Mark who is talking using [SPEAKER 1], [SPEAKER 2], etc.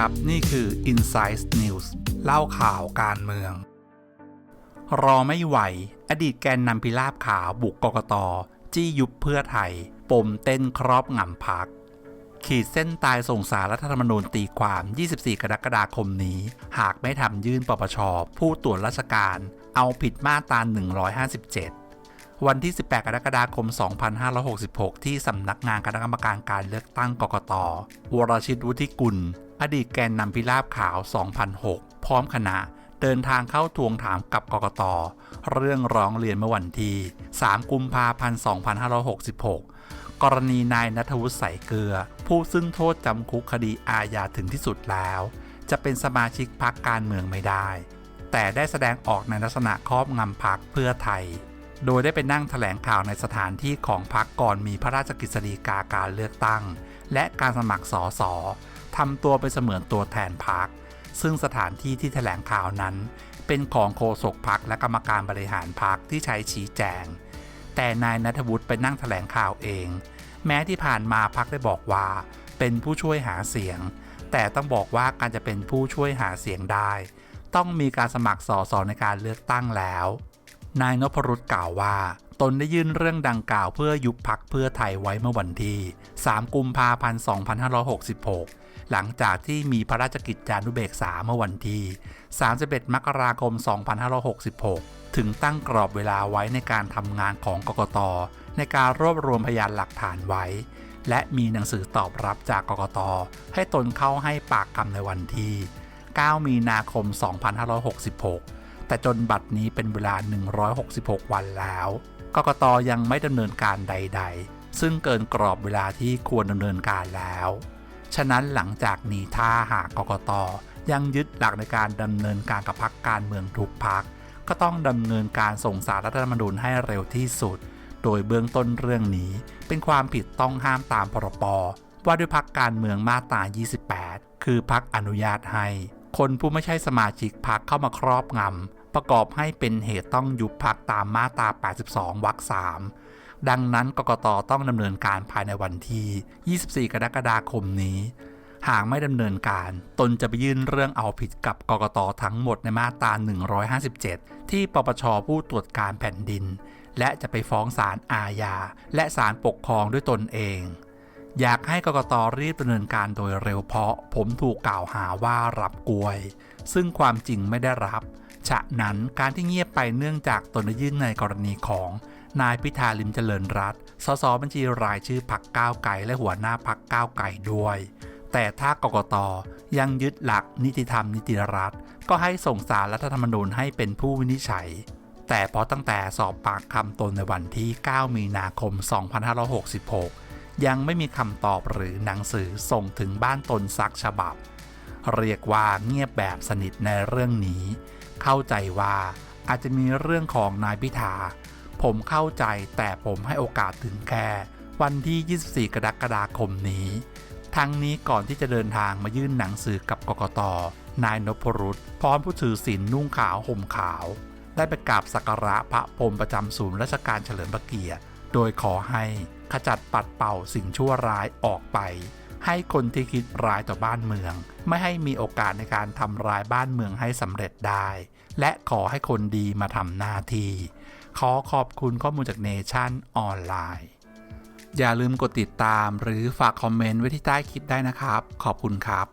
[SPEAKER 1] ครับ นี่คือ Insight News เล่าข่าวการเมือง รอไม่ไหว อดีตแกนนำพิราบขาวบุกกกต จี้ยุบเพื่อไทย ปมเต้นครอบงำพัก ขีดเส้นตายส่งสารรัฐธรรมนูญตีความ 24 กรกฎาคมนี้ หากไม่ทำยื่นปปช ผู้ตรวจราชการ เอาผิดมาตรา 157วันที่ 18 กรกฎาคม 2566 ที่สำนักงานคณะกรรมการการเลือกตั้งกกต วรชิตวุฒิกุล อดีตแกนนำพิราบขาว 2006 พร้อมคณะเดินทางเข้าทวงถามกับกกต เรื่องร้องเรียนเมื่อวันที่ 3 กุมภาพันธ์ 2566 กรณีนายนัทวุฒิใสเกลือ ผู้ซึ่งโทษจำคุกคดีอาญาถึงที่สุดแล้ว จะเป็นสมาชิกพรรคการเมืองไม่ได้ แต่ได้แสดงออกในลักษณะครอบงำพรรคเพื่อไทย โดยได้ไปนั่งแถลงข่าวในสถานที่ของพรรคก่อนมีพระราชกฤษฎีกาการเลือกตั้ง และการสมัครสอสอ ทำตัวเป็นเสมือนตัวแทนพรรคซึ่งสถานที่ที่แถลงข่าวนั้น เป็นของโฆษกพรรคและกรรมการบริหารพรรคที่ใช้ชี้แจง แต่นายนัทวุฒิไปนั่งแถลงข่าวเอง แม้ที่ผ่านมาพักได้บอกว่า เป็นผู้ช่วยหาเสียง แต่ต้องบอกว่าการจะเป็นผู้ช่วยหาเสียงได้ ต้องมีการสมัครสอสอในการเลือกตั้งแล้ว นายนพรุษกล่าวว่าตนได้ยื่นเรื่องดังกล่าวเพื่อยุบพักเพื่อไทยไว้เมื่อวันที่ 3 กุมภาพันธ์ 2566 หลังจากที่มีพระราชกิจจานุเบกษาเมื่อวันที่ 31 มกราคม 2566 ถึงตั้งกรอบเวลาไว้ในการทำงานของกกต ในการรวบรวมพยานหลักฐานไว้ และมีหนังสือตอบรับจากกกต ให้ตนเข้าให้ปากคำในวันที่ 9 มีนาคม 2566 แต่จนบัดนี้เป็นเวลา 166 วันแล้ว กกตยังไม่ดำเนินการใด ๆ ซึ่งเกินกรอบเวลาที่ควรดำเนินการแล้ว ฉะนั้นหลังจากนี้ถ้าหากกกตยังยึดหลักในการดำเนินการกับพรรคการเมืองทุกพรรคก็ต้องดำเนินการส่งสารรัฐธรรมนูญให้เร็วที่สุด โดยเบื้องต้นเรื่องนี้ เป็นความผิดต้องห้ามตามพรปว่าด้วยพรรคการเมืองมาตรา 28 คือพรรคอนุญาตให้ คนผู้ไม่ใช่สมาชิกพรรคเข้ามาครอบงำประกอบให้เป็นเหตุต้องยุบพักตามมาตรา 82 วรรค 3 ดังนั้นกกตต้องดำเนินการภายในวันที่ 24 กรกฎาคมนี้ หากไม่ดำเนินการ ตนจะไปยื่นเรื่องเอาผิดกับกกตทั้งหมดในมาตรา 157 ที่ปปชผู้ตรวจการแผ่นดิน และจะไปฟ้องศาลอาญา และศาลปกครองด้วยตนเอง อยากให้กกตรีบดำเนินการโดยเร็วเพราะผมถูกกล่าวหาว่ารับกลวย ซึ่งความจริงไม่ได้รับฉะนั้นการที่เงียบไปเนื่องจากตนยื่นในกรณีของ นายพิธาลิมเจริญรัตสสบัญชีรายชื่อพักก้าวไก่และหัวหน้าพักก้าวไก่ด้วย แต่ถ้ากกตยังยึดหลักนิติธรรมนิติรัฐ ก็ให้ส่งสารรัฐธรรมนูญให้เป็นผู้วินิจฉัย แต่พอตั้งแต่สอบปากคำตนในวันที่ 9 มีนาคม 2566 ยังไม่มีคำตอบหรือหนังสือส่งถึงบ้านตนสักฉบับ เรียกว่าเงียบแบบสนิทในเรื่องนี้ เข้าใจว่าอาจจะมีเรื่องของนายพิธา ผมเข้าใจแต่ผมให้โอกาสถึงแค่วันที่ 24 กรกฎาคมนี้ ทั้งนี้ก่อนที่จะเดินทางมายื่นหนังสือกับกกต นายนพรุษพร้อมผู้ถือศีลนุ่งขาวห่มขาว ได้ไปกราบสักการะพระพรมประจำศูนย์ราชการเฉลิมพระเกียรติ โดยขอให้ขจัดปัดเป่าสิ่งชั่วร้ายออกไป ให้คนที่คิดร้ายต่อบ้านเมือง ไม่ให้มีโอกาสในการทำร้ายบ้านเมืองให้สำเร็จได้ และขอให้คนดีมาทำหน้าที่ ขอขอบคุณข้อมูลจากเนชั่นออนไลน์อย่าลืมกดติดตามหรือฝากคอมเมนต์ไว้ที่ใต้คลิปได้นะครับ ขอบคุณครับ